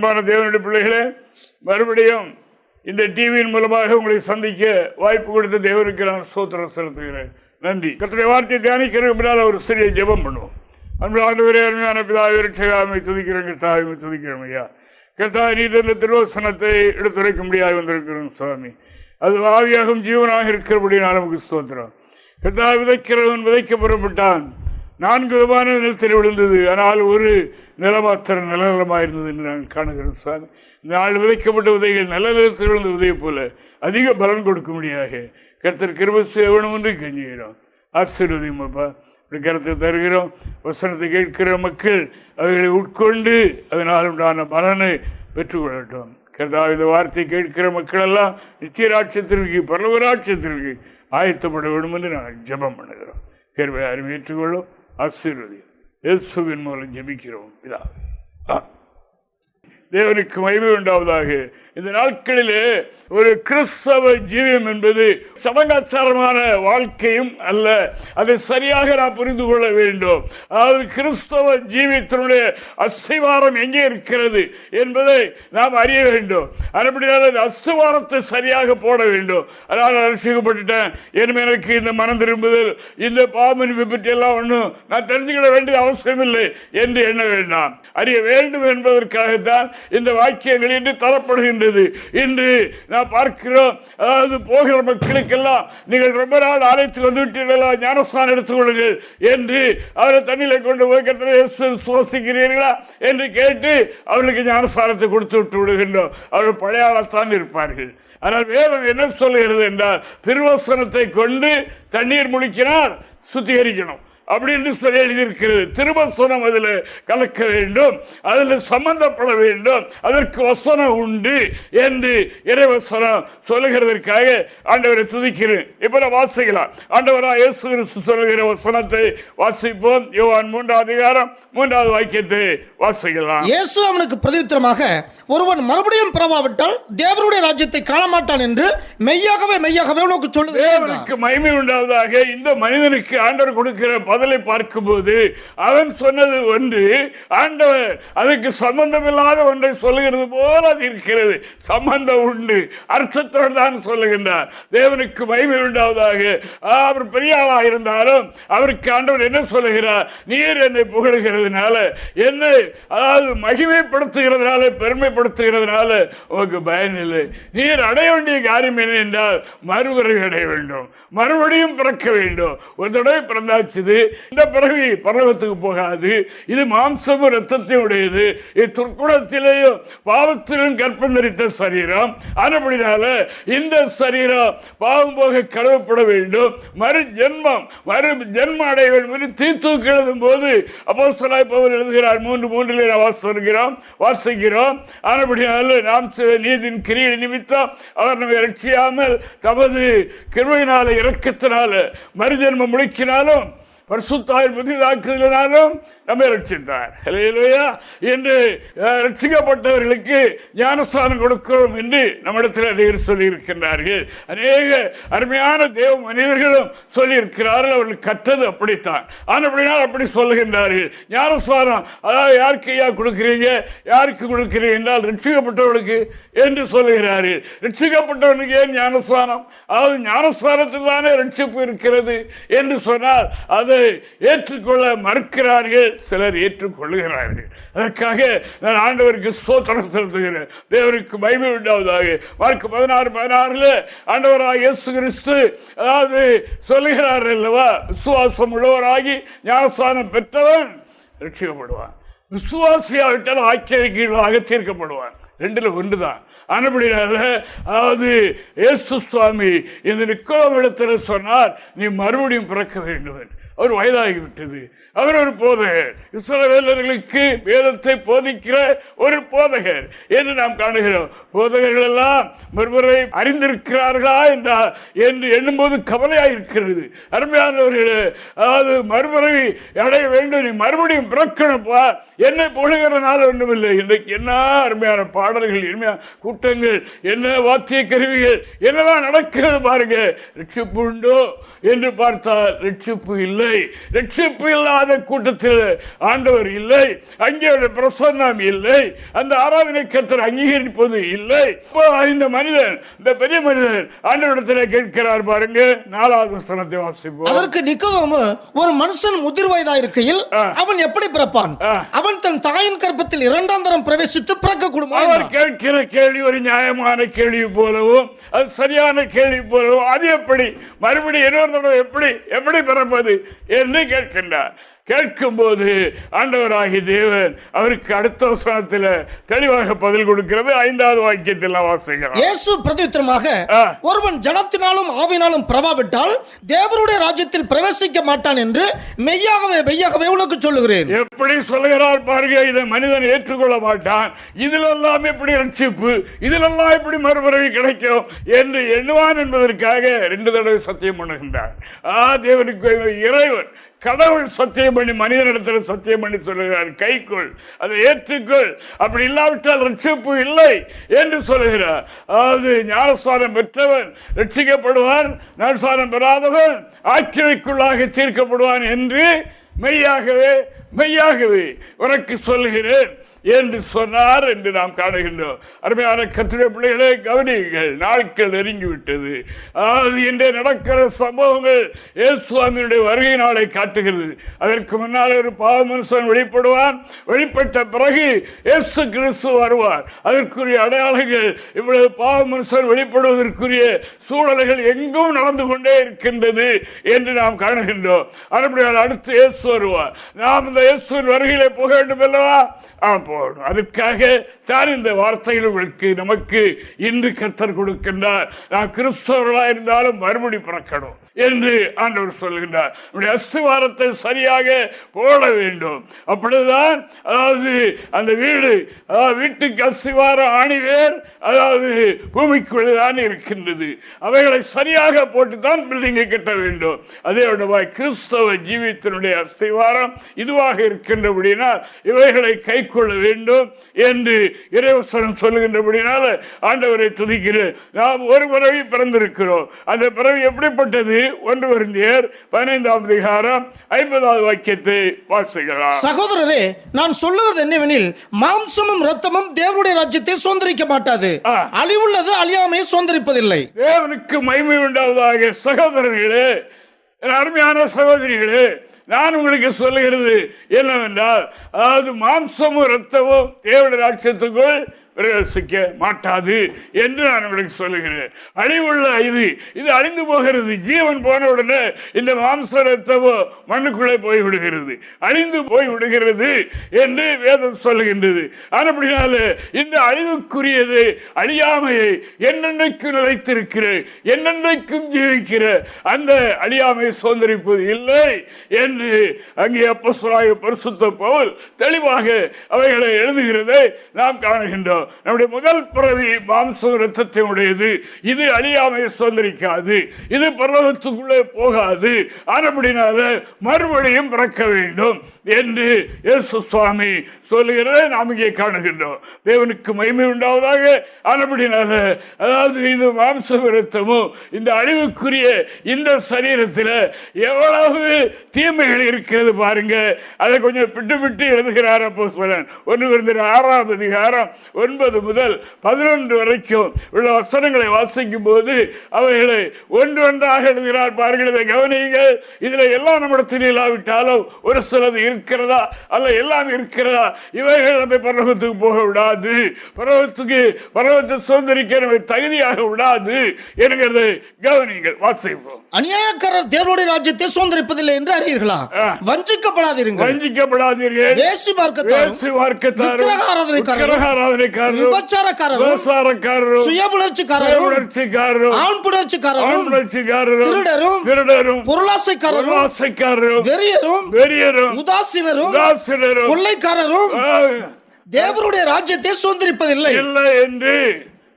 அன்பான தேவனுடைய பிள்ளைகளே மறுபடியும் இந்த டிவியின் மூலமாக உங்களை சந்திக்க வாய்ப்பு கொடுத்த தேவருக்கு நான் சோத்திரம் செலுத்துகிறேன். நன்றி. கத்திரை வார்த்தையை தியானிக்கிறதுக்கு முன்னால் ஒரு சிறிய ஜெபம் பண்ணுவோம். அன்பு ஆண்டவரே அருமையான பிதாவை ரட்சகாமை துதிக்கிறோம் கர்த்தாவை துதிக்கிறோம் ஐயா. கர்த்தா நீ தந்த திருவசனத்தை எடுத்துரைக்க முடியாது வந்திருக்கிறோம் சுவாமி. அது ஆவியாகும் ஜீவனாக இருக்கிறபடினால் நமக்கு ஸ்தோத்திரம். கத்தா விதைக்கிறவன் விதைக்க புறப்பட்டான் நான்கு விதமான நிலத்தில் விழுந்தது. ஆனால் ஒரு நிலமாத்திரம் நல்ல நிலமாக இருந்தது என்று நாங்கள் காணுகிறோம் சுவாமி நாள் விதைக்கப்பட்ட விதைகள் நல்ல நிலத்தில் விழுந்த விதையை போல அதிக பலன் கொடுக்கும்படியாக கருத்தர் கிருபை செய்யணும் என்று கெஞ்சுகிறோம். ஆசீர்வதியும் அப்பா. இப்படி கருத்தை தருகிறோம். வசனத்தை கேட்கிற மக்கள் அவைகளை உட்கொண்டு அதனால் உண்டான பலனை பெற்றுக்கொள்ளட்டும். கர்த்தா இந்த வார்த்தை கேட்கிற மக்களெல்லாம் நித்திய ராட்சத்திற்கு பரவராட்சத்திற்கு ஆயத்தப்பட வேண்டும் என்று நாங்கள் ஜபம் பண்ணுகிறோம். கேள்வி யாரும் ஏற்றுக்கொள்ளும் ஆசீர்வதி இயேசுவின் மூலம் ஜெபிக்கிறோம். இதாக தேவனுக்கு மகிமை உண்டாவதாக. இந்த நாட்களிலே ஒரு கிறிஸ்தவ ஜீவியம் என்பது சமங்காச்சாரமான வாழ்க்கையும் அல்ல. அதை சரியாக நாம் புரிந்து கொள்ள வேண்டும். அதாவது கிறிஸ்தவ ஜீவியத்தினுடைய அஸ்திவாரம் எங்கே இருக்கிறது என்பதை நாம் அறிய வேண்டும். அதுபடியால் அந்த அஸ்திவாரத்தை சரியாக போட வேண்டும். அதனால் ரசிக்கப்பட்டுட்டேன் என் எனக்கு இந்த மனம் திரும்புதல் இந்த பாமனிப்பை பற்றி எல்லாம் ஒன்றும் நான் தெரிஞ்சுக்கிட வேண்டிய அவசியமில்லை என்று எண்ண வேண்டாம். அறிய வேண்டும் என்பதற்காகத்தான் இந்த வாக்கியங்கள் இன்று தரப்படுகின்றது. இன்று நான் பார்க்கிறோம் அதாவது போகிற மக்களுக்கெல்லாம் நீங்கள் ரொம்ப நாள் அழைத்து வந்து விட்டீர்களா ஞானஸ்தானம் எடுத்துக்கொள்ளுங்கள் என்று அவரை தண்ணியில் கொண்டு போய் சுவாசிக்கிறீர்களா என்று கேட்டு அவர்களுக்கு ஞானஸ்தானத்தை கொடுத்து விட்டு விடுகின்றோம். அவர்கள் பழையாளத்தான் இருப்பார்கள். ஆனால் வேதம் என்ன சொல்லுகிறது என்றால் திருவசனத்தை கொண்டு தண்ணீர் முழிக்கினால் சுத்திகரிக்கணும். அப்படின்னு சொல்லி எழுதியிருக்கிறது. திருவசனம் அதில் கலக்க வேண்டும். அதில் சம்பந்தப்பட வேண்டும். அதற்கு வசனம் உண்டு என்று இறைவசனம் சொல்லுகிறதற்காக ஆண்டவரை துதிக்கிறேன். இப்போ நான் வாசிக்கலாம். ஆண்டவரா இயேசு கிறிஸ்து சொல்லுகிற வசனத்தை வாசிப்போம். யோவான் மூன்றாவது அதிகாரம் மூன்றாவது வாக்கியத்தை வாசிக்கலாம். இயேசு அவனுக்கு பிரதித்திரமாக ஒருவன் மறுபடியும் பிறவாவிட்டால் தேவனுடைய ராஜ்யத்தை காண மாட்டான் என்று மெய்யாகவே மெய்யாகவே உனக்கு என்றார். தேவனுக்கு மகிமை உண்டாவதாக இந்த மனிதனுக்கு ஆண்டவர் கொடுக்கிற பதிலை பார்க்கும்போது அவன் சொன்னது ஒன்று ஆண்டவர் அதுக்கு சம்பந்தமில்லாத ஒன்றை சொல்லுகிறது போல அது இருக்கிறது. சம்பந்தம் உண்டு. அர்த்தத்தோடு தான் சொல்லுகின்றார். தேவனுக்கு மகிமை உண்டாவதாக. அவர் பெரிய ஆளாக இருந்தாலும் அவருக்கு ஆண்டவர் என்ன சொல்லுகிறார்? நீர் என்னை புகழுகிறதுனால என்னை அதாவது மகிமைப்படுத்துகிறதுனால பெருமைப்படுத்துகிறதுனால உனக்கு பயன் இல்லை. நீர் அடைய வேண்டிய காரியம் என்ன என்றால் மறுபிறவி அடைய வேண்டும். மறுபடியும் பிறக்க வேண்டும். ஒரு தடவை பிறந்தாச்சுது இந்த பிறவி பரலோகத்துக்கு போகாது. இது மாம்சமும் ரத்தத்தை உடையது இது துர்க்குணத்திலேயும் பாவத்திலும் கற்பம் தரித்த சரீரம். ஆனபடினால இந்த சரீரம் பாவம் போக கழுவப்பட வேண்டும். மறு ஜென்மம் மறு ஜென்ம அடைய வேண்டும் என்று தீர்த்தூக்கு எழுதும் போது அப்போ பவர் எழுதுகிறார் மூன்று மூன்றிலே வாசிக்கிறோம் வாசிக்கிறோம். ஆனபடினால நாம் செய்த நீதியின் கிரியை நிமித்தம் அவர் நம்மை ரட்சியாமல் தமது கிருபையினால இரக்கத்தினால மறுஜென்மம் முடிக்கினாலும் பரிசுத்தாய் புதிதாக்குதலினாலும் நம்மை ரட்சித்தார் ஹalleluya. என்று ரட்சிக்கப்பட்டவர்களுக்கு ஞானஸ்தானம் கொடுக்கிறோம் என்று நம்மிடத்தில் அநேகர் சொல்லியிருக்கின்றார்கள். அநேக அருமையான தேவ மனிதர்களும் சொல்லியிருக்கிறார்கள் அவர்கள் கற்றது அப்படித்தான். ஆனப்படினால் அப்படி சொல்லுகின்றார்கள். ஞானஸ்தானம் அதாவது யாருக்கு ஐயா கொடுக்கிறீங்க? யாருக்கு கொடுக்கிறீங்க என்றால் ரட்சிக்கப்பட்டவர்களுக்கு என்று சொல்லுகிறார்கள். ரட்சிக்கப்பட்டவனுக்கு ஏன் ஞானஸ்தானம்? அதாவது ஞானஸ்தானத்தில் தானே ரட்சிப்பு இருக்கிறது என்று சொன்னால் அது ஏற்றுக்கொள்ள மறுக்கிறார்கள் சிலர் ஏற்றுக்கொள்ளுகிறார்கள். அதற்காக நான் ஆண்டவருக்கு ஸ்தோத்திரம் செலுத்துகிறேன். தேவருக்கு மைமை உண்டாவதாக. மார்க் பதினாறு பதினாறுல ஆண்டவராக இயேசு கிறிஸ்து அதாவது சொல்லுகிறார் அல்லவா? விசுவாசம் உள்ளவராகி ஞானஸ்தானம் பெற்றவன் ரட்சிக்கப்படுவான் விசுவாசியாவிட்டால் ஆக்கியகீழாக தீர்க்கப்படுவான். ரெண்டுல ஒன்றுதான். ஆனபடினால அதாவது இயேசு சுவாமி இந்த நிக்கோலம் இடத்துல சொன்னார் நீ மறுபடியும் பிறக்க வேண்டும் என்று. அவர் வயதாகிவிட்டது. அவர் ஒரு போதகர். இஸ்ரவேலர்களுக்கு வேதத்தை போதிக்கிற ஒரு போதகர் என்று நாம் காணுகிறோம். போதகர்கள் எல்லாம் மறுமுறை அறிந்திருக்கிறார்களா என்றால் என்று எண்ணும்போது கவலையாக இருக்கிறது அருமையானவர்களே அதாவது மறுமுறை அடைய வேண்டும் நீ மறுபடியும் பிறக்கணும்ப்பா என்னை புகழுகிறதுனால ஒன்றுமில்லை இன்றைக்கு என்ன அருமையான பாடல்கள் இனிமையான கூட்டங்கள் என்ன வாத்திய கருவிகள் என்னெல்லாம் நடக்கிறது பாருங்க. ரட்சிப்பு என்று பார்த்தால் ரட்சிப்பு இல்லை. ரட்சிப்பு இல்லாத கூட்டத்தில் ஆண்டவர் இல்லை. அங்கே ஒரு பிரசன்னம் இல்லை. அந்த ஆராதனை கத்தர் அங்கீகரிப்பது இல்லை. இப்போ இந்த மனிதன் இந்த பெரிய மனிதன் ஆண்டவரிடத்தில் கேட்கிறார் பாருங்க. நாலாவது வசனத்தை வாசிப்போம். அதற்கு நிக்கோதோமு ஒரு மனுஷன் முதிர் வயதா இருக்கையில். அவன் எப்படி பிறப்பான். அவன் தன் தாயின் கற்பத்தில் இரண்டாம் தரம் பிரவேசித்து பிறக்க கூடுமா அவர். கேட்கிற கேள்வி ஒரு நியாயமான கேள்வி போலவும் அது சரியான கேள்வி போலவும் அது எப்படி? மறுபடியும் இன்னொரு தடவை எப்படி எப்படி பிறப்பது என்று கேட்கின்றார். கேட்கும்போது ஆண்டவராகி தேவன் அவருக்கு அடுத்த வசனத்தில் தெளிவாக பதில் கொடுக்கிறது. ஐந்தாவது வாக்கியத்தில் நான் வாசிக்கிறோம். இயேசு பிரதித்திரமாக. ஒருவன் ஜனத்தினாலும் ஆவினாலும் பிரபாவிட்டால் தேவனுடைய ராஜ்யத்தில் பிரவேசிக்க மாட்டான் என்று மெய்யாகவே மெய்யாகவே உனக்கு சொல்லுகிறேன். எப்படி சொல்லுகிறார் பாருங்க இதை மனிதன் ஏற்றுக்கொள்ள மாட்டான். இதிலெல்லாம் எப்படி ரட்சிப்பு இதிலெல்லாம் எப்படி மறுபிறவி கிடைக்கும் என்று எண்ணுவான் என்பதற்காக ரெண்டு தடவை சத்தியம் பண்ணுகின்றார். ஆ தேவனுக்கு இறைவன் கடவுள் சத்தியம் பண்ணி மனிதனிடத்தில் சத்தியம் பண்ணி சொல்லுகிறார். கைக்குள் அதை ஏற்றுக்கொள். அப்படி இல்லாவிட்டால் ரட்சிப்பு இல்லை என்று சொல்லுகிறார். அதாவது ஞானஸ்தானம் பெற்றவன் ரட்சிக்கப்படுவான் ஞானஸ்தானம் பெறாதவன் ஆக்கிரைக்குள்ளாக தீர்க்கப்படுவான் என்று மெய்யாகவே மெய்யாகவே உனக்கு சொல்லுகிறேன். என்று சொன்னார் என்று நாம் காணுகின்றோம். அருமையான கத்திர பிள்ளைகளே கவனியுங்கள் நாட்கள் நெருங்கிவிட்டது. அதாவது இன்றைய நடக்கிற சம்பவங்கள் இயேசுவாமியுடைய வருகை நாளை காட்டுகிறது. அதற்கு முன்னால் ஒரு பாவ மனுஷன் வெளிப்படுவான். வெளிப்பட்ட பிறகு இயேசு கிறிஸ்து வருவார். அதற்குரிய அடையாளங்கள் இவ்வளவு பாவ மனுஷன் வெளிப்படுவதற்குரிய சூழல்கள் எங்கும் நடந்து கொண்டே இருக்கின்றது என்று நாம் காணுகின்றோம். அடுத்து இயேசு வருவார். நாம் இந்த இயேசுவின் வருகையிலே போக வேண்டும் அல்லவா? ஆம் அதற்காக தான் இந்த வார்த்தைகள் உங்களுக்கு நமக்கு இன்று கத்தர் கொடுக்கின்றார். நான் கிறிஸ்தவர்களாக இருந்தாலும் மறுபடி பிறக்கணும் என்று ஆண்டவர் சொல்கின்றார் நம்முடைய அஸ்திவாரத்தை சரியாக போட வேண்டும். அப்படிதான் அதாவது அந்த வீடு அதாவது வீட்டுக்கு அஸ்திவார ஆணிவேர் அதாவது பூமிக்குள்ளே தான் இருக்கின்றது. அவைகளை சரியாக போட்டு தான் பில்டிங்கை கட்ட வேண்டும். அதே விடவாய் கிறிஸ்தவ ஜீவித்தினுடைய அஸ்திவாரம் இதுவாக இருக்கின்றபடினால் இவைகளை கை கொள்ள வேண்டும் என்று இறைவசனம் சொல்லுகின்றபடினால ஆண்டவரை துதிக்கிறேன். நாம் ஒரு பிறவி பிறந்திருக்கிறோம். அந்த பிறவி எப்படிப்பட்டது? ஒன்று வருந்தியர் பதினைந்தாம் அதிகாரம் ஐம்பதாவது வாக்கியத்தை வாசிக்கலாம். சகோதரரே நான் சொல்லுகிறது என்னவெனில் மாம்சமும் ரத்தமும் தேவனுடைய ராஜ்யத்தை சுதந்திரிக்க மாட்டாது. அழிவுள்ளது அழியாமையை சுதந்திரிப்பதில்லை. தேவனுக்கு மகிமை உண்டாவதாக சகோதரர்களே அருமையான சகோதரிகளே நான் உங்களுக்கு சொல்லுகிறது என்னவென்றால் அதாவது மாம்சமும் ரத்தமும் தேவனுடைய ராட்சியத்துக்குள் பிரவேசிக்க மாட்டாது என்று நான் உங்களுக்கு சொல்லுகிறேன். அழிவுள்ள இது இது அழிந்து போகிறது. ஜீவன் போன உடனே இந்த மாம்ச ரத்தமோ மண்ணுக்குள்ளே போய் விடுகிறது அழிந்து போய் விடுகிறது என்று வேதம் சொல்லுகின்றது. அப்படினால இந்த அழிவுக்குரியது அழியாமையை என்னென்னைக்கும் நிலைத்திருக்கிற என்னென்னைக்கும் ஜீவிக்கிற அந்த அழியாமையை சுதந்திரிப்பது இல்லை என்று அங்கே அப்போஸ்தலனாகிய பரிசுத்த பவுல் தெளிவாக அவைகளை எழுதுகிறதை நாம் காணுகின்றோம். நம்முடைய முதல் பிறவி மாம்சம் ரத்தத்தை உடையது இது அழியாமையை சுதந்திரிக்காது. இது பரலோகத்துக்குள்ளே போகாது. ஆனப்படினால மறுபடியும் பிறக்க வேண்டும். என்று இயேசு சுவாமி சொல்லுகிறதை நாம் இங்கே காணுகின்றோம். தேவனுக்கு மகிமை உண்டாவதாக ஆனப்படினால அதாவது இந்த மாம்ச விருத்தமும் இந்த அழிவுக்குரிய இந்த சரீரத்தில் எவ்வளவு தீமைகள் இருக்கிறது பாருங்க. அதை கொஞ்சம் பிட்டு பிட்டு எழுதுகிறார் அப்போ ஒன்று இருந்த ஆறாம் அதிகாரம் ஒன்பது முதல் பதினொன்று வரைக்கும் உள்ள வசனங்களை வாசிக்கும் போது அவைகளை ஒன்று ஒன்றாக எழுதுகிறார். பாருங்கள் இதை கவனியுங்கள். இதில் எல்லாம் நம்மிடத்தில் இல்லாவிட்டாலும் ஒரு சிலது இருக்கிறதா? அல்ல எல்லாம் இருக்கிறதா? இவைகள் நம்மை பரலோகத்துக்கு போக விடாது. பரலோகத்துக்கு பரலோகத்தை சுதந்திரிக்க நம்மை தகுதியாக விடாது என்கிறதை கவனியுங்கள். வாசிப்போம் அநியாயக்காரர் தேவனுடைய ராஜ்யத்தை சுதந்திரிப்பதில்லை என்று அறியீர்களா. வஞ்சிக்கப்படாதீர்கள். வஞ்சிக்கப்படாதீர்கள். வேசி பார்க்கத்தாரும் வேசி வார்க்கத்தாரும் விக்கிரக ஆராதனைக்காரரும், விக்கிரக ஆராதனைக்காரரும் விபச்சாரக்காரரும் விபச்சாரக்காரரும் சுய புணர்ச்சிக்காரரும் உணர்ச்சிக்காரரும் ஆண் புணர்ச்சிக்காரரும் உணர்ச்சிக்காரரும் திருடரும், திருடரும் பொருளாசைக்காரரும் ஆசைக்காரரும் வெறியரும் வெறியரும் உதாசீனரும் உதாசீனரும் கொள்ளைக்காரரும் ஆ, தேவனுடைய ராஜ்யத்தை சுதந்திரிப்பதில்லை. இல்லை என்று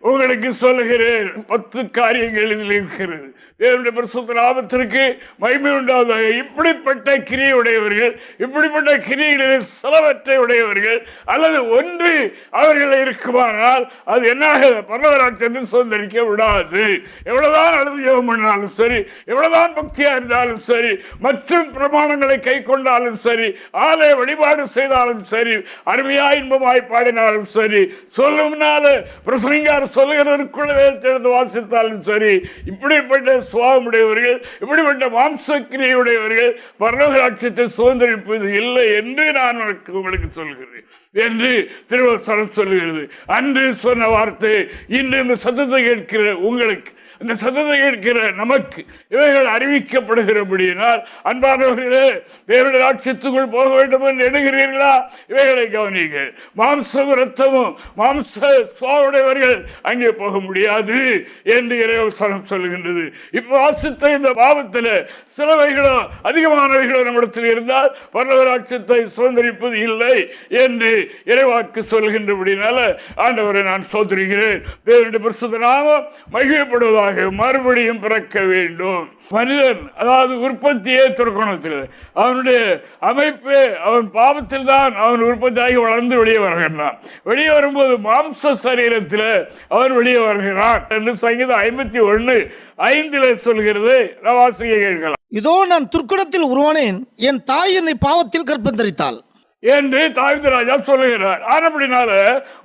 உங்களுக்கு சொல்லுகிறேன். பத்து காரியங்கள் இதில் இருக்கிறது. தேவனுடைய பரிசுத்த நாமத்திற்கு மகிமை உண்டாவதாக இப்படிப்பட்ட கிரியுடையவர்கள் இப்படிப்பட்ட கிரிகளில் சிலவற்றை உடையவர்கள் அல்லது ஒன்று அவர்கள் இருக்குமானால் அது என்னாக? பரவராட்சத்தில் சுதந்திரிக்க விடாது. எவ்வளவுதான் அழுது யோகம் பண்ணாலும் சரி எவ்வளவுதான் பக்தியா இருந்தாலும் சரி மற்றும் பிரமாணங்களை கை கொண்டாலும் சரி ஆலய வழிபாடு செய்தாலும் சரி அருமையா இன்பமாய் பாடினாலும் சரி சொல்லும்னால பிரசங்கார் சொல்லுகிறதற்குள்ள வேதத்திலிருந்து வாசித்தாலும் சரி இப்படிப்பட்ட சுவாமுடையவர்கள் இப்படிப்பட்ட மாம்சக்கிரியுடையவர்கள் பரலோக ராட்சியத்தை சுதந்திரிப்பது இல்லை என்று நான் உனக்கு உங்களுக்கு சொல்கிறேன் என்று திருவசனம் சொல்கிறது அன்று சொன்ன வார்த்தை இன்று இந்த சத்தத்தை கேட்கிற உங்களுக்கு இந்த சத்தத்தை கேட்கிற நமக்கு இவைகள் அறிவிக்கப்படுகிறபடியினால் அன்பானவர்களே தேவனுடைய ராட்சியத்துக்குள் போக வேண்டும் என்று எண்ணுகிறீர்களா? இவைகளை கவனிங்க மாம்சம் ரத்தமும் மாம்ச சுவாவுடையவர்கள் அங்கே போக முடியாது என்று இறைவசனம் சொல்கின்றது இப்போ வாசித்த இந்த பாவத்தில் சிலவைகளோ அதிகமானவைகளோ நம்மிடத்தில் இருந்தால் பரவராட்சியத்தை சுதந்திரிப்பது இல்லை என்று இறைவாக்கு சொல்கின்றபடினால ஆண்டவரை நான் சோதரிகிறேன் தேவனுடைய பரிசுத்த நாமம் மகிழப்படுவதாக மறுபடியும் பிறக்க வேண்டும். மனிதன் அதாவது உற்பத்தியே துறக்கணத்தில் அவனுடைய அமைப்பு அவன் பாவத்தில் தான் அவன் உற்பத்தியாகி வளர்ந்து வெளியே வருகின்றான். வெளியே வரும்போது மாம்ச சரீரத்தில் அவன் வெளியே வருகிறான் என்று சங்கீதம் ஐம்பத்தி ஒன்று ஐந்தில் சொல்கிறது. நான் வாசிக்க கேட்கலாம். இதோ நான் துர்க்குணத்தில் உருவானேன் என் தாய் என்னை பாவத்தில் கற்பந்தரித்தாள். என்று தாவித ராஜா சொல்லுகிறார். ஆனப்படினால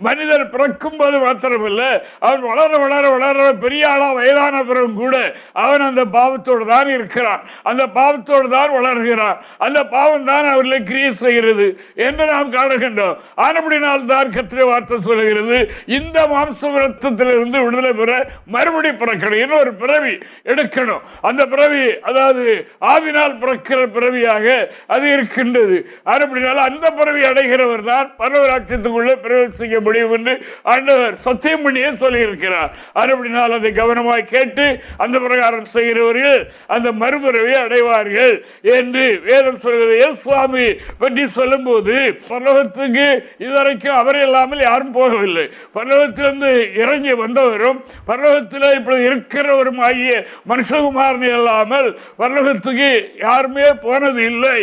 மனிதர் பிறக்கும் போது மாத்திரமில்ல. அவன் வளர வளர வளர பெரிய ஆளா வயதான பிறகு கூட அவன் அந்த பாவத்தோடு தான் இருக்கிறான். அந்த பாவத்தோடு தான் வளர்கிறான். அந்த பாவம் தான் அவர்களை கிரியை செய்கிறது என்று நாம் காணுகின்றோம். ஆனப்படினால் தான் கத்திர வார்த்தை சொல்லுகிறது. இந்த மாம்ச விடுதலை பெற மறுபடி பிறக்கணும். இன்னொரு பிறவி எடுக்கணும். அந்த பிறவி அதாவது ஆவினால் பிறக்கிற பிறவியாக அது இருக்கின்றது. ஆனப்படினால அந்த பிறவி அடைகிறவர் தான் பரவராட்சியத்துக்குள்ளே பிரவேசிக்க முடியும் என்று ஆண்டவர் சத்தியம் பண்ணியே சொல்லியிருக்கிறார். ஆனப்படினால் அதை கவனமாக கேட்டு அந்த பிரகாரம் செய்கிறவர்கள் அந்த மறுபிறவி அடைவார்கள் என்று வேதம் சொல்கிறது. சுவாமி பற்றி சொல்லும்போது பரலோகத்துக்கு இதுவரைக்கும் அவர் இல்லாமல் யாரும் போகவில்லை. பரலோகத்திலிருந்து இறங்கி வந்தவரும் பரலோகத்தில் இப்பொழுது இருக்கிறவரும் ஆகிய மனுஷகுமாரன் இல்லாமல் பரலோகத்துக்கு யாருமே போனது இல்லை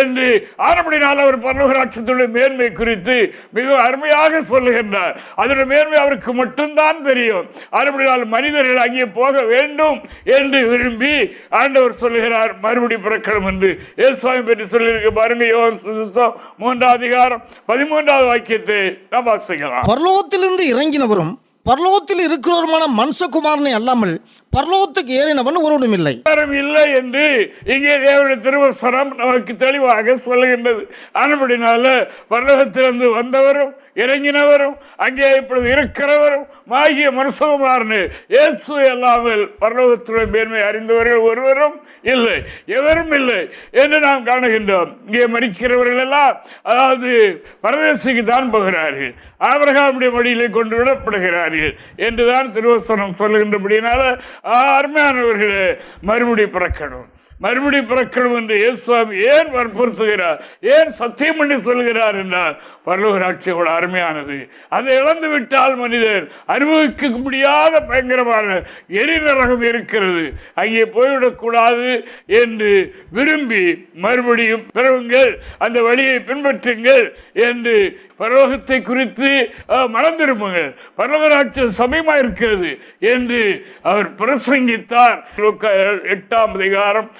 என்று ஆனப்படினால் அவர் பரலோக பரலோகராட்சத்துடைய மேன்மை குறித்து மிக அருமையாக சொல்லுகின்றார். அதனுடைய மேன்மை அவருக்கு மட்டும்தான் தெரியும். ஆனப்படினால் மனிதர்கள் அங்கே போக வேண்டும் என்று விரும்பி ஆண்டவர் சொல்லுகிறார். மறுபடி பிறக்கணும் என்று. ஏசுவாமி பற்றி சொல்லியிருக்க பாருங்க யோவான் சுவிசேஷம் மூன்றாம் அதிகாரம் பதிமூன்றாவது வாக்கியத்தை நாம் வாசிக்கலாம். பரலோகத்திலிருந்து இறங்கினவரும் பரலோகத்தில் இருக்கிறவருமான மனுஷகுமாரனை அல்லாமல் பரலோகத்துக்கு ஏறினவன் ஒருவனும் இல்லை இல்லை என்று இங்கே தேவனுடைய திருவசனம் நமக்கு தெளிவாக சொல்லுகின்றது. ஆனபடினால பரலோகத்திலிருந்து வந்தவரும் இறங்கினவரும் அங்கே இப்பொழுது இருக்கிறவரும் மாகிய மனுஷகுமாரனு இயேசு அல்லாமல் பரலோகத்துடைய மேன்மை அறிந்தவர்கள் ஒருவரும் இல்லை எவரும் இல்லை என்று நாம் காணுகின்றோம். இங்கே மறிக்கிறவர்கள் எல்லாம் அதாவது பரதேசிக்கு தான் போகிறார்கள். ஆபிரகாமுடைய வழியிலே கொண்டு விடப்படுகிறார்கள் என்றுதான் திருவசனம் சொல்லுகின்றபடியினால அருமையானவர்களே மறுபடி பிறக்கணும். மறுபடி பிறக்கணும் என்று இயேசுவாமி ஏன் வற்புறுத்துகிறார்? ஏன் சத்தியம் பண்ணி சொல்கிறார் என்றால் பரலோகராட்சியோட அருமையானது. அதை இழந்து விட்டால் மனிதன் அனுபவிக்க முடியாத பயங்கரமான எரிநரகம் இருக்கிறது. அங்கே போய்விடக்கூடாது என்று விரும்பி மறுபடியும் பிறவுங்கள் அந்த வழியை பின்பற்றுங்கள் என்று பரலோகத்தை குறித்து மறந்திருப்புங்கள் மனம் திரும்புங்கள். பரலோகராட்சி இருக்கிறது என்று அவர் பிரசங்கித்தார். எட்டாம் அதிகாரம்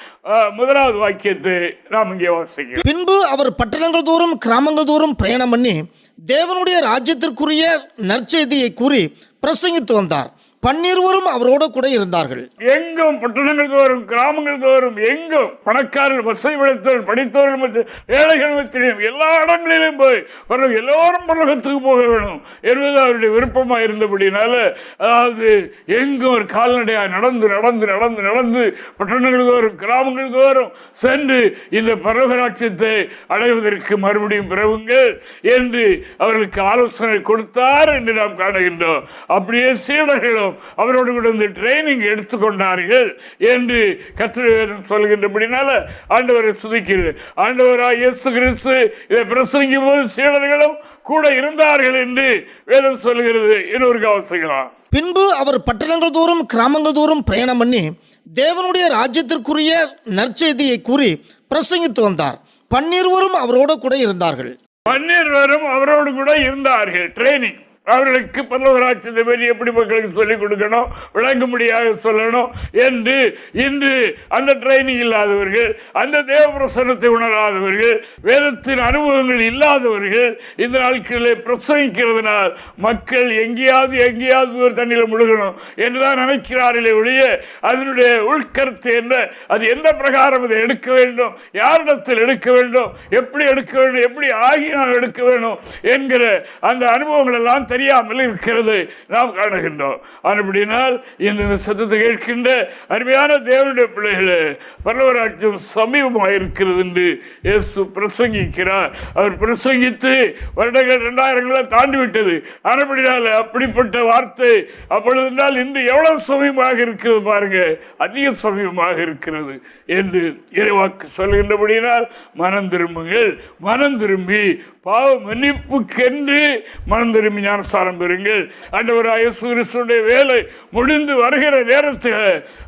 முதலாவது வாக்கியத்தை நாம் இங்கே வாசிக்கிறோம். பின்பு அவர் பட்டணங்கள் தோறும் கிராமங்கள் தோறும் பிரயாணம் பண்ணி தேவனுடைய ராஜ்யத்திற்குரிய நற்செய்தியை கூறி பிரசங்கித்து வந்தார். பன்னிருவரும் அவரோடு கூட இருந்தார்கள். எங்கும் பட்டணங்கள் தோறும் கிராமங்கள் தோறும் எங்கும் பணக்காரர்கள் வசதி விளைத்தோர் படித்தோர்கள் மற்றும் ஏழைகள் மத்தியிலும் எல்லா இடங்களிலும் போய் அவர்கள் எல்லோரும் பரலோகத்துக்கு போக வேணும் என்பது அவருடைய விருப்பமாக இருந்தபடினால அதாவது எங்கும் ஒரு கால்நடையாக நடந்து நடந்து நடந்து நடந்து பட்டணங்கள் தோறும் கிராமங்கள் தோறும் சென்று இந்த பரலோகராட்சியத்தை அடைவதற்கு மறுபடியும் பிறவுங்கள் என்று அவர்களுக்கு ஆலோசனை கொடுத்தார் என்று நாம் காணுகின்றோம். அப்படியே சீடர்களும் அவரோடு கூட இந்த ட்ரைனிங் எடுத்துக்கொண்டார்கள் என்று கத்திர வேதம் சொல்கின்றபடினால ஆண்டவரை சுதிக்கிறது ஆண்டவராய் இயேசு கிறிஸ்து இதை பிரசங்கிக்கும் போது சீடர்களும் கூட இருந்தார்கள் என்று வேதம் சொல்கிறது இன்னொரு அவசியம் பின்பு அவர் பட்டணங்கள் தோறும் கிராமங்கள் தோறும் பிரயாணம் பண்ணி தேவனுடைய ராஜ்யத்திற்குரிய நற்செய்தியை கூறி பிரசங்கித்து வந்தார். பன்னிருவரும் அவரோடு கூட இருந்தார்கள். பன்னிருவரும் அவரோடு கூட இருந்தார்கள். ட்ரைனிங் அவர்களுக்கு பல்லவராட்சியத்தை பற்றி எப்படி மக்களுக்கு சொல்லிக் கொடுக்கணும் விளங்கும்படியாக சொல்லணும் என்று இன்று அந்த ட்ரைனிங் இல்லாதவர்கள் அந்த தேவ பிரசனத்தை உணராதவர்கள் வேதத்தின் அனுபவங்கள் இல்லாதவர்கள் இந்த நாட்களில் பிரசங்கிக்கிறதுனால் மக்கள் எங்கேயாவது எங்கேயாவது ஒரு தண்ணியில் முழுகணும் என்றுதான் நினைக்கிறார்களே ஒழிய அதனுடைய உள்கருத்து என்ன அது எந்த பிரகாரம் இதை எடுக்க வேண்டும் யாரிடத்தில் எடுக்க வேண்டும் எப்படி எடுக்க வேண்டும் எப்படி ஆகி நான் எடுக்க வேண்டும் என்கிற அந்த அனுபவங்கள் எல்லாம் தெரியாமல் இருக்கிறது நாம் காணுகின்றோம். அப்படினால் இந்த சத்தத்தை கேட்கின்ற அருமையான தேவனுடைய பிள்ளைகளே பரவராட்சியம் சமீபமாக இருக்கிறது என்று இயேசு பிரசங்கிக்கிறார். அவர் பிரசங்கித்து வருடங்கள் ரெண்டாயிரங்களை தாண்டி விட்டது ஆனபடினால் அப்படிப்பட்ட வார்த்தை அப்பொழுது இன்று எவ்வளவு சமீபமாக இருக்கிறது பாருங்க. அதிக சமீபமாக இருக்கிறது என்று இறைவாக்கு சொல்கின்றபடியினால் மனம் திரும்புங்கள். மனம் திரும்பி பாவ மன்னிப்புக்கென்று மனம் திரும்பி ஞான ஞானஸ்தானம் பெறுங்கள். அண்டவராய கிறிஸ்துடைய வேலை முடிந்து வருகிற நேரத்தில்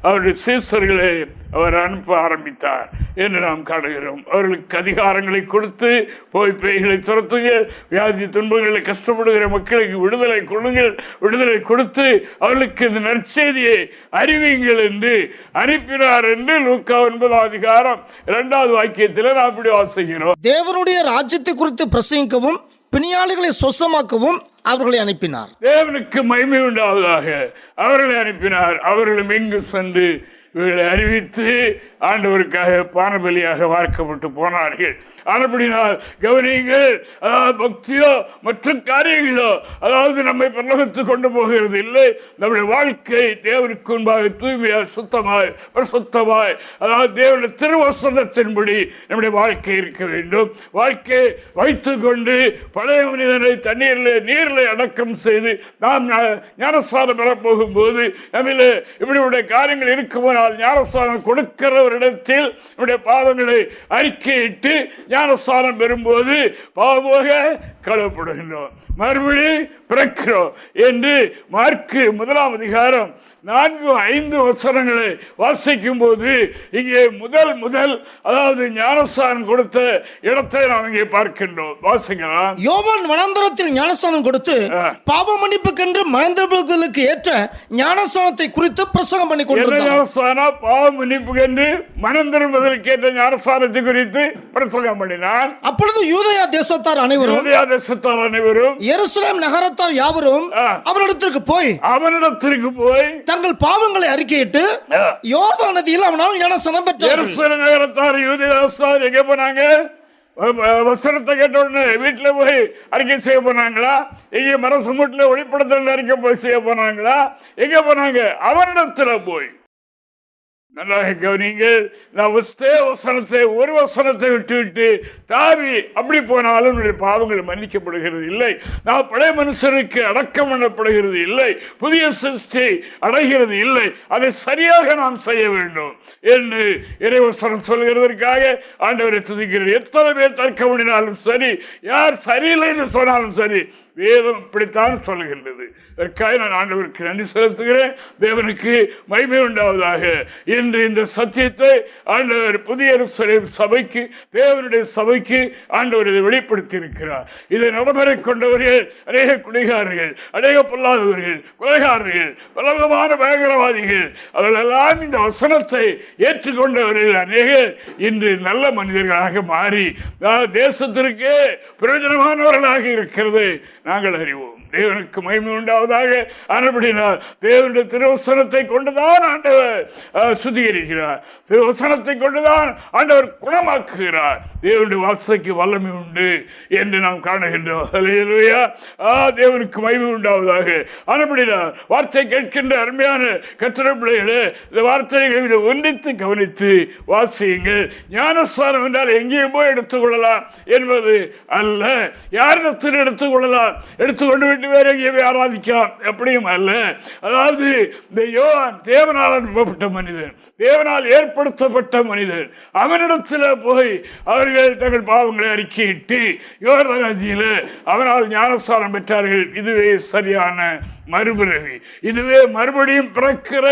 அவருடைய சீசர்களை அவர் அனுப்ப ஆரம்பித்தார் என்று நாம் காணுகிறோம். அவர்களுக்கு அதிகாரங்களை கொடுத்து போய் பேய்களை துரத்துங்கள் வியாதி துன்பங்களில் கஷ்டப்படுகிற மக்களுக்கு விடுதலை கொடுங்கள் விடுதலை கொடுத்து அவர்களுக்கு இந்த நற்செய்தியை அறிவியுங்கள் என்று அனுப்பினார் என்று லூக்கா ஒன்பதாம் அதிகாரம் இரண்டாவது வாக்கியத்தில் நாம் அப்படி வாசிக்கிறோம். தேவனுடைய ராஜ்யத்தை குறித்து பிரசங்கிக்கவும் பிணியாளிகளை சொசமாக்கவும் அவர்களை அனுப்பினார். தேவனுக்கு மகிமை உண்டாவதாக அவர்களை அனுப்பினார். அவர்களும் எங்கு சென்று இவர்களை அறிவித்து ஆண்டவருக்காக பானபலியாக வார்க்கப்பட்டு போனார்கள். ஆனப்படினால் கவனியுங்கள் அதாவது பக்தியோ மற்ற காரியங்களோ அதாவது நம்மை பிரலகத்து கொண்டு போகிறது இல்லை. நம்முடைய வாழ்க்கை தேவனுக்கு முன்பாக தூய்மையாய் சுத்தமாய் சுத்தமாய் அதாவது தேவனுடைய திருவசனத்தின்படி நம்முடைய வாழ்க்கை இருக்க வேண்டும். வாழ்க்கையை வைத்து கொண்டு பழைய மனிதனை தண்ணீரில் நீரில் அடக்கம் செய்து நாம் ஞானஸ்தானம் பெறப் போகும்போது நம்மில் இப்படியுடைய காரியங்கள் இருக்குமானால் ஞானஸ்தானம் கொடுக்கிறவரிடத்தில் நம்முடைய பாவங்களை அறிக்கையிட்டு ஞானஸ்தானம் பெறும்போது பாவமாக கழுவப்படுகின்றோம் மறுபடி பிறக்கிறோம் என்று மார்க்கு முதலாம் அதிகாரம் நான்கு ஐந்து வசனங்களை வாசிக்கும் போது இங்கே முதல் முதல் அதாவது ஞானஸ்தானம் கொடுத்த இடத்தை நாம் இங்கே பார்க்கின்றோம். வாசிக்கலாம் யோவான் வனாந்தரத்தில் ஞானஸ்தானம் கொடுத்து. பாவ மன்னிப்புக்கென்று மனந்திருப்புகளுக்கு ஏற்ற ஞானஸ்தானத்தை குறித்து பிரசங்கம் பண்ணி கொண்டிருந்தார் ஞானஸ்தானம் பாவ மன்னிப்பு என்று மனம் திரும்புவதற்கேற்ற ஞானஸ்தானத்தை குறித்து பிரசங்கம் பண்ணினார் அப்பொழுது யூதயா தேசத்தார் அனைவரும் யூதேயா தேசத்தார் அனைவரும் எருசலேம் நகரத்தார் யாவரும். அவரிடத்திற்கு போய் அவனிடத்திற்கு போய் தங்கள் பாவங்களை அறிக்கையிட்டு ஆ. யோர்தான் நதியில் அவனால் பெற்றார்கள். எருசலேம் நகரத்தார் யூதேயாஸ்தார் எங்க போனாங்க? வசனத்தை கேட்ட உடனே வீட்டில் போய் அறிக்கை செய்ய போனாங்களா? எங்க மரசு மூட்டில் ஒளிப்படத்தில் அறிக்கை போய் செய்ய போனாங்களா? எங்க போனாங்க? அவனிடத்துல போய். நன்றாக கவனிங்கள் நான் ஒஸ்தே வசனத்தை ஒரு வசனத்தை விட்டுவிட்டு தாவி அப்படி போனாலும் என்னுடைய பாவங்கள் மன்னிக்கப்படுகிறது இல்லை. நான் பழைய மனுஷனுக்கு அடக்கம் பண்ணப்படுகிறது இல்லை. புதிய சிருஷ்டி அடைகிறது இல்லை. அதை சரியாக நாம் செய்ய வேண்டும் என்று இறைவசனம் சொல்கிறதற்காக ஆண்டவரை துதிக்கிறேன். எத்தனை பேர் தர்க்க முடினாலும் சரி யார் சரியில்லை என்று சொன்னாலும் சரி வேதம் இப்படித்தான் சொல்லுகின்றது. அதற்காக நான் ஆண்டவருக்கு நன்றி செலுத்துகிறேன். தேவனுக்கு மகிமை உண்டாவதாக. இன்று இந்த சத்தியத்தை ஆண்டவர் புதிய சபைக்கு தேவனுடைய சபைக்கு ஆண்டவர் இதை வெளிப்படுத்தி இருக்கிறார் இதை நடைமுறை கொண்டவர்கள் அநேக குடிகாரர்கள் அநேக பொல்லாதவர்கள் கொலைகாரர்கள் பலவிதமான பயங்கரவாதிகள் அவர்களெல்லாம் இந்த வசனத்தை ஏற்றுக்கொண்டவர்கள் அநேகர். இன்று நல்ல மனிதர்களாக மாறி தேசத்திற்கே பிரயோஜனமானவர்களாக இருக்கிறது நாங்கள் அறிவோம். தேவனுக்கு மகிமை உண்டாவதாக அனுப்பினார் தேவனுடைய திருவசனத்தை கொண்டுதான் ஆண்டவர் சுத்திகரிக்கிறார். திருவசனத்தை கொண்டுதான் ஆண்டவர் குணமாக்குகிறார். தேவனுடைய வார்த்தைக்கு வல்லமை உண்டு என்று நாம் காணுகின்றோம். ஆ தேவனுக்கு மகிமை உண்டாவதாக. அனுப்பினார் வார்த்தை கேட்கின்ற அருமையான கத்திர பிள்ளைகளே இந்த வார்த்தைகளை ஒன்றித்து கவனித்து வாசியுங்கள். ஞானஸ்தானம் என்றால் எங்கேயும் போய் எடுத்துக்கொள்ளலாம் என்பது அல்ல. யாரிடத்தில் எடுத்துக்கொள்ளலாம். எடுத்துக்கொண்டு விட்டு ரெண்டு பேரும் இங்கே ஆராதிக்கலாம் எப்படியும் அல்ல. அதாவது இந்த யோவான் தேவனால் அனுப்பப்பட்ட மனிதன். தேவனால் ஏற்படுத்தப்பட்ட மனிதன். அவனிடத்தில் போய் அவர்கள் தங்கள் பாவங்களை அறிக்கையிட்டு யோர்தான் நதியில் அவனால் ஞானஸ்தானம் பெற்றார்கள். இதுவே சரியான மறுபிறவி. இதுவே மறுபடியும் பிறக்கிற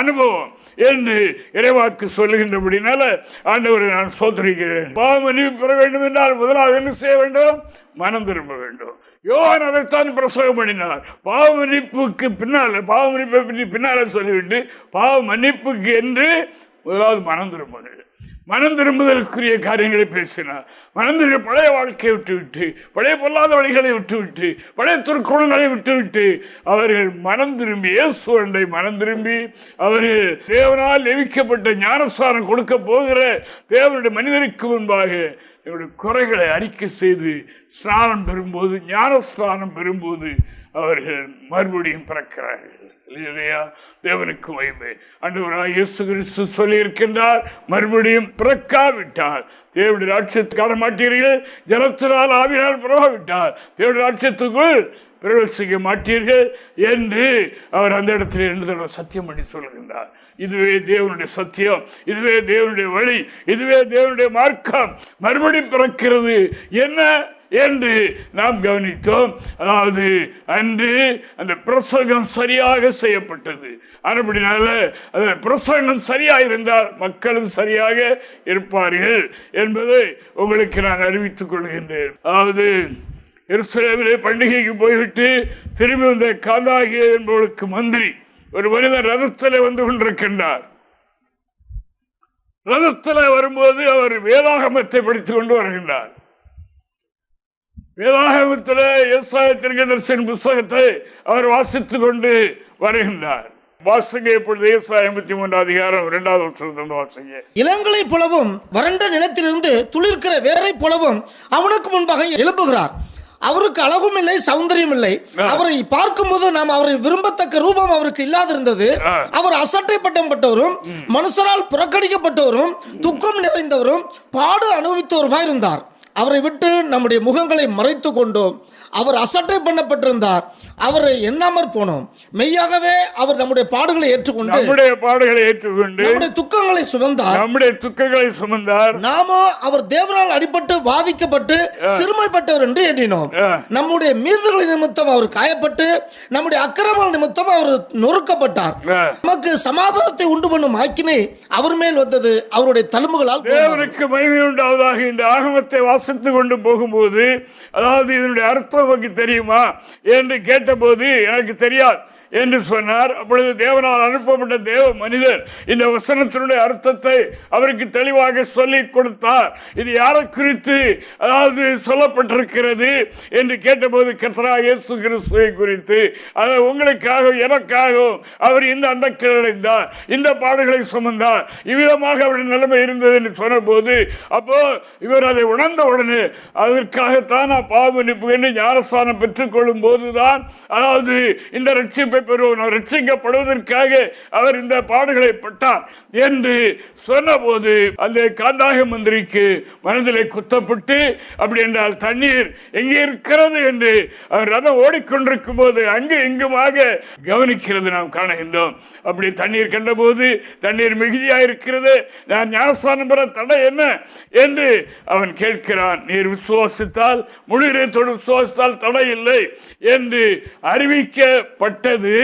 அனுபவம். என்று இறைவாக்கு சொல்லுகின்றபடினால ஆண்டவரை நான் சோதரிக்கிறேன் பாவம் மன்னிப்பு பெற வேண்டும் என்றால் முதலாவது என்ன செய்ய வேண்டும்? மனம் திரும்ப வேண்டும். யோவான் அதைத்தான் பிரசவம் பண்ணினார். பாவ மன்னிப்புக்கு பின்னால் பாவ மன்னிப்பை பின்னால் சொல்லிவிட்டு பாவ மன்னிப்புக்கு என்று முதலாவது மனம் திரும்புங்கள் மனம் திரும்புதலுக்குரிய காரியங்களை பேசினார். மனம் திரும்ப பழைய வாழ்க்கையை விட்டுவிட்டு பழைய பொல்லாத வழிகளை விட்டுவிட்டு பழைய துருக்குணங்களை விட்டுவிட்டு அவர்கள் மனம் திரும்பி இயேசுவண்டை மனம் திரும்பி அவர்கள் தேவனால் லெவிக்கப்பட்ட ஞானஸ்தானம் கொடுக்க போகிற தேவனுடைய மனிதனுக்கு முன்பாக இவருடைய குறைகளை அறிக்கை செய்து ஸ்நானம் பெறும்போது ஞானஸ்தானம் பெறும்போது அவர்கள் மறுபடியும் பிறக்கிறார்கள். இல்லையா? தேவனுக்கு வைமை அன்றுவராக இயேசு கிறிஸ்து சொல்லியிருக்கின்றார் மறுபடியும் பிறக்காவிட்டால் தேவனுடைய ராட்சியத்து காண மாட்டீர்கள் ஜலத்தினால் ஆவினால் பிறவாவிட்டால் தேவனுடைய ராட்சியத்துக்குள் பிரவேசிக்க மாட்டீர்கள் என்று அவர் அந்த இடத்துல ரெண்டு தடவை சத்தியம் பண்ணி சொல்கின்றார். இதுவே தேவனுடைய சத்தியம் இதுவே தேவனுடைய வழி இதுவே தேவனுடைய மார்க்கம். மறுபடி பிறக்கிறது. என்ன? என்று நாம் கவனித்தோம். அதாவது அன்று அந்த பிரசங்கம் சரியாக செய்யப்பட்டது. அதுபடினால அந்த பிரசங்கம் சரியாக இருந்தால் மக்களும் சரியாக இருப்பார்கள் என்பதை உங்களுக்கு நான் அறிவித்துக் கொள்கின்றேன். அதாவது எருசலேமிலே பண்டிகைக்கு போய்விட்டு திரும்பி வந்த காந்தாகிய என்பவளுக்கு மந்திரி ஒரு மனிதன் ரதத்தில் வந்து கொண்டிருக்கின்றார். ரதத்தில் வரும்போது அவர் வேதாகமத்தை படித்துக் கொண்டு வருகின்றார். வேதாகமத்தில் விவசாயத்திற்கு தரிசன புஸ்தகத்தை அவர் வாசித்துக் கொண்டு வருகின்றார். வாசங்க இப்பொழுது எண்பத்தி மூன்றாம் அதிகாரம் இரண்டாவது வருஷத்திலிருந்து வாசங்க. இளங்கலை புலவும் வறண்ட நிலத்திலிருந்து துளிர்க்கிற வேரை புலவும் அவனுக்கு முன்பாக எழுப்புகிறார் அவருக்கு அழகும் இல்லை சௌந்தரியம் இல்லை. அவரை பார்க்கும்போது நாம் அவரை விரும்பத்தக்க ரூபம் அவருக்கு இல்லாதிருந்தது. அவர் அசட்டை பட்டம் பட்டவரும் மனுஷரால் புறக்கணிக்கப்பட்டவரும் துக்கம் நிறைந்தவரும் பாடு அனுபவித்தவருமாய் இருந்தார் அவரை விட்டு நம்முடைய முகங்களை மறைத்து கொண்டோம். அவர் அசட்டை பண்ணப்பட்டிருந்தார். அவரை எண்ணாமற் போனோம். மெய்யாகவே அவர் நம்முடைய பாடுகளை ஏற்றுக்கொண்டு நம்முடைய பாடுகளை ஏற்றுக்கொண்டு நம்முடைய துக்கங்களை சுமந்தார். நம்முடைய துக்கங்களை சுமந்தார். நாமோ அவர் தேவனால் அடிபட்டு வாதிக்கப்பட்டு சிறுமைப்பட்டவர் என்று எண்ணினோம். நம்முடைய மீறுதல்கள் நிமித்தம் அவர் காயப்பட்டு நம்முடைய அக்கிரமங்கள் நிமித்தம் அவர் நொறுக்கப்பட்டார். நமக்கு சமாதானத்தை உண்டு பண்ணும் ஆக்கினை அவர் மேல் வந்தது அவருடைய தழும்புகளால். தேவனுக்கு மகிமை உண்டாவதாக இந்த ஆகமத்தை வாசித்து கொண்டு போகும்போது அதாவது இதனுடைய அர்த்தம் தெரியுமா? என்று கேட்டபோது எனக்கு தெரியாது. என்று சொன்னார். அப்பொழுது தேவனால் அனுப்பப்பட்ட தேவ மனிதர் இந்த வசனத்தினுடைய அர்த்தத்தை அவருக்கு தெளிவாக சொல்லி கொடுத்தார். இது யாரை குறித்து அதாவது சொல்லப்பட்டிருக்கிறது என்று கேட்டபோது கர்த்தரா இயேசு கிறிஸ்துவை குறித்து அதை உங்களுக்காக எனக்காகவும் அவர் இந்த அந்த அடைந்தார் இந்த பாடுகளை சுமந்தார் இவ்விதமாக அவருடைய நிலைமை இருந்தது என்று சொன்னபோது அப்போ இவர் அதை உணர்ந்த உடனே அதற்காகத்தான் நான் பாவ மன்னிப்பு என்று ஞானஸ்தானம் பெற்றுக்கொள்ளும் போதுதான் அதாவது இந்த ரட்சிப்பை பெறுவோம் ரட்சிக்கப்படுவதற்காக அவர் இந்த பாடுகளை பட்டார் என்று சொன்னபோது அந்த காந்தாக மந்திரிக்கு மனதிலே குத்தப்பட்டு அப்படி என்றால் தண்ணீர் எங்கே இருக்கிறது என்று அவர் ரதம் ஓடிக்கொண்டிருக்கும் போது அங்கு இங்குமாக கவனிக்கிறது நாம் காணுகின்றோம். அப்படி தண்ணீர் கண்டபோது தண்ணீர் மிகுதியாக இருக்கிறது நான் ஞானஸ்தானம் பெற தடை என்ன என்று அவன் கேட்கிறான். நீர் விசுவாசித்தால் முழு இதயத்தோடு விசுவாசித்தால் தடை இல்லை என்று அறிவிக்கப்பட்டது.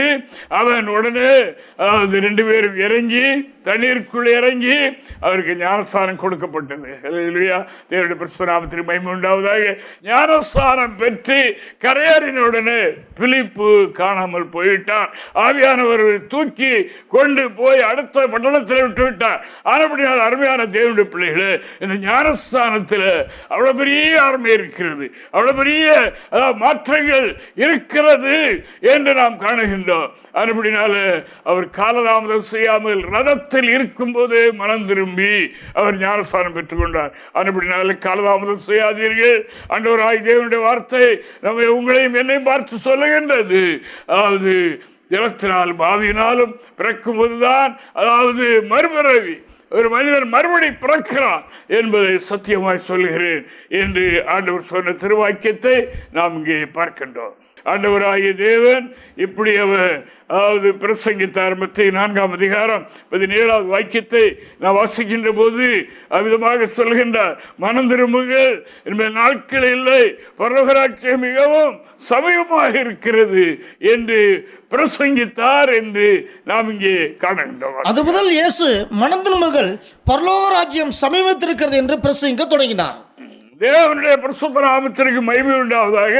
அவன் உடனே அதாவது ரெண்டு பேரும் இறங்கி தண்ணீருக்குள் இறங்கி அவருக்கு ஞானஸ்தானம் கொடுக்கப்பட்டது. இல்லையா தேவனுடைய பிரசுராமத்திற்கு மகிமை உண்டாவதாக. ஞானஸ்தானம் பெற்று கரையாறினுடனே பிலிப்பு காணாமல் போய்விட்டார் ஆவியானவர் தூக்கி கொண்டு போய் அடுத்த பட்டணத்தில் விட்டு விட்டார். அருமையான தேவனுடைய பிள்ளைகளே இந்த ஞானஸ்தானத்தில் அவ்வளோ பெரிய அருமை இருக்கிறது. அவ்வளோ பெரிய அதாவது, மாற்றங்கள் இருக்கிறது என்று நாம் காணுகின்றோம். அதுபடினால அவர் காலதாமதம் செய்யாமல் ரதத்தில் இருக்கும்போதே மனம் திரும்பி அவர் ஞானஸ்தானம் பெற்றுக்கொண்டார். அதுபடினால காலதாமதம் செய்யாதீர்கள். அன்றவராய் தேவனுடைய வார்த்தை நம்மை உங்களையும் என்னையும் பார்த்து சொல்லுகின்றது. அதாவது ஜலத்தினாலும் ஆவியினாலும் பிறக்கும் போதுதான் அதாவது மறுபிறவி ஒரு மனிதன் மறுபடி பிறக்கிறான் என்பதை சத்தியமாய் சொல்லுகிறேன் என்று ஆண்டவர் சொன்ன திருவாக்கியத்தை நாம் இங்கே பார்க்கின்றோம். ஆண்டவராகிய தேவன் இப்படி அவர் அதாவது பிரசங்கித்தார் மத்திய நான்காம் அதிகாரம் பதினேழாவது வாக்கியத்தை நான் வாசிக்கின்ற போது அவ்விதமாக சொல்கின்றார் மனம் திரும்புங்கள் என்பது நாட்கள் இல்லை பரலோகராட்சியம் மிகவும் சமயமாக இருக்கிறது என்று பிரசங்கித்தார் என்று நாம் இங்கே காணுகின்றோம் அது முதல் இயேசு மனந்திரும்புகள் பரலோக ராஜ்யம் சமீபத்திருக்கிறது என்று பிரசங்கிக்க தொடங்கினார். தேவனுடைய பிரசுத்த நாமத்திற்கு மகிமை உண்டாவதாக.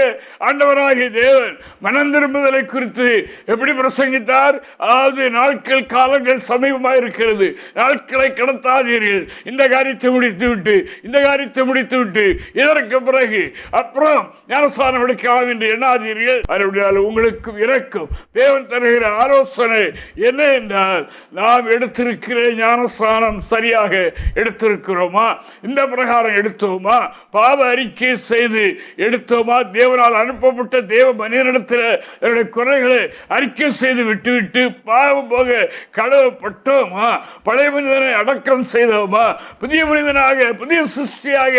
ஆண்டவராகிய தேவன் மனம் திரும்புதலை குறித்து எப்படி பிரசங்கித்தார்? அதாவது நாட்கள் காலங்கள் சமீபமாக இருக்கிறது. நாட்களை கடத்தாதீர்கள். இந்த காரியத்தை முடித்து விட்டு இந்த காரியத்தை முடித்து விட்டு இதற்கு பிறகு அப்புறம் ஞானஸ்தானம் எடுக்கலாம் என்று எண்ணாதீர்கள். அதனுடைய உங்களுக்கும் இறக்கும் தேவன் தருகிற ஆலோசனை என்ன என்றால் நாம் எடுத்திருக்கிற ஞானஸ்தானம் சரியாக எடுத்திருக்கிறோமா? இந்த பிரகாரம் எடுத்தோமா? பாவ அறிக்கை செய்து எடுத்தோமா? தேவனால் அனுப்பப்பட்ட தேவ மனிதனிடத்தில் என்னுடைய குறைகளை அறிக்கை செய்து விட்டுவிட்டு பாவம் போக கடவுப்பட்டோமா பழைய மனிதனை அடக்கம் செய்தோமா? புதிய மனிதனாக புதிய சிருஷ்டியாக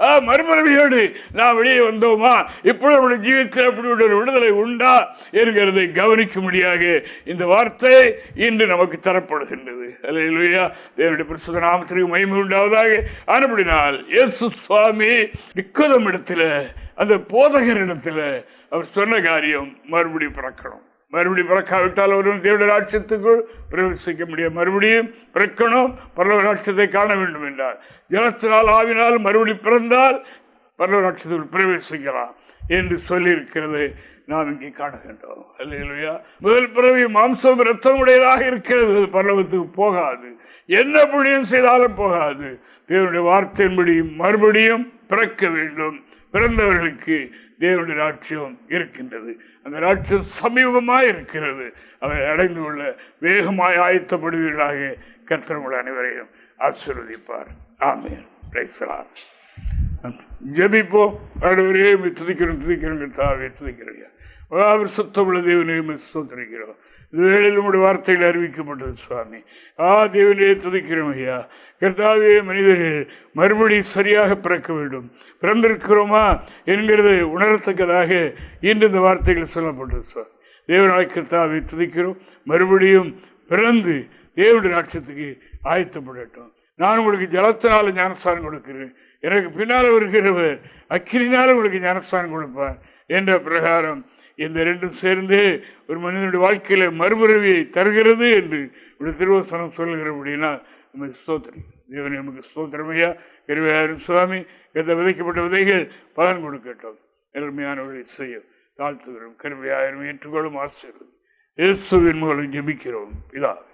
ஆ, மறுபிறவியோடு நாம் வெளியே வந்தோமா? இப்பொழுது நம்முடைய ஜீவித்தில் அப்படி ஒரு விடுதலை உண்டா என்கிறதை கவனிக்கும்படியாக இந்த வார்த்தை இன்று நமக்கு தரப்படுகின்றது. அல்லையா தேவனுடைய பரிசுத்த நாமத்திற்கு மகிமை உண்டாவதாக. ஆனப்படினால் இயேசு சுவாமி நிக்கோதம் இடத்துல அந்த போதகர் இடத்துல அவர் சொன்ன காரியம் மறுபடி பிறக்கணும். மறுபடி பிறக்காவிட்டால் ஒரு தேவட ராட்சியத்துக்குள் பிரவேசிக்க முடியாது மறுபடியும் பிறக்கணும் பரலவராட்சியத்தை காண வேண்டும் என்றார். ஜலத்தினால் ஆவினால் மறுபடி பிறந்தால் பரலோக பிரவேசிக்கலாம் என்று சொல்லியிருக்கிறது. நாம் இங்கே காணுகின்றோம். இல்லையா முதல் பிறவி மாம்சம் ரத்தம் உடையதாக இருக்கிறது. அது போகாது. என்ன புண்ணியம் செய்தாலும் போகாது. தேவனுடைய வார்த்தையின்படி மறுபடியும் பிறக்க வேண்டும். பிறந்தவர்களுக்கு தேவனுடைய ராட்சியம் இருக்கின்றது. அந்த ராட்சியம் சமீபமாக இருக்கிறது. அவை அடைந்து கொள்ள வேகமாய் ஆயத்தப்படுவீர்களாக கர்த்தர்கள் அனைவரையும் ஆசீர்வதிப்பார். ஆமீன். Praise the Lord. துதிக்கிறோம் துதிக்கிறோம் தாவே துதிக்கிறோம் அவர் சுத்தமுள்ள தேவனையும் சுத்திருக்கிறோம் ஸ்தோத்திரிக்கிறோம். இந்த உங்களுடைய வார்த்தைகள் அறிவிக்கப்பட்டது சுவாமி. ஆ தேவனே துதிக்கிறோம் ஐயா கர்த்தாவே மனிதர்கள் மறுபடி சரியாக பிறக்க வேண்டும். பிறந்திருக்கிறோமா என்கிறது உணரத்தக்கதாக இன்று இந்த வார்த்தைகள் சொல்லப்பட்டது சுவாமி. தேவனாய் கர்த்தாவை துதிக்கிறோம். மறுபடியும் பிறந்து தேவனுடைய ராட்சத்துக்கு ஆயத்தப்படட்டும். நான் உங்களுக்கு ஜலத்தினால ஞானஸ்தானம் கொடுக்கிறேன். எனக்கு பின்னால் வருகிறவர் அக்கினினால் உங்களுக்கு ஞானஸ்தானம் கொடுப்பார் என்ற பிரகாரம் இந்த ரெண்டும் சேர்ந்து ஒரு மனிதனுடைய வாழ்க்கையில் மறுபிறவியை தருகிறது என்று ஒரு திருவசனம் அப்படின்னா நமக்கு ஸ்தோத்திரம். தேவன் நமக்கு ஸ்தோத்திரமையா கருவையாரும் சுவாமி எந்த விதைக்கப்பட்ட விதைகள் பலன் கொடுக்கட்டும். எளிமையானவர்களை செய்யும் தாழ்த்துகிறோம். கருமையாயிரம் ஏற்றுக்கொள்ளும் ஆசிரியர்கள் இயேசுவின் மூலம் ஜெபிக்கிறோம். பிதாவே.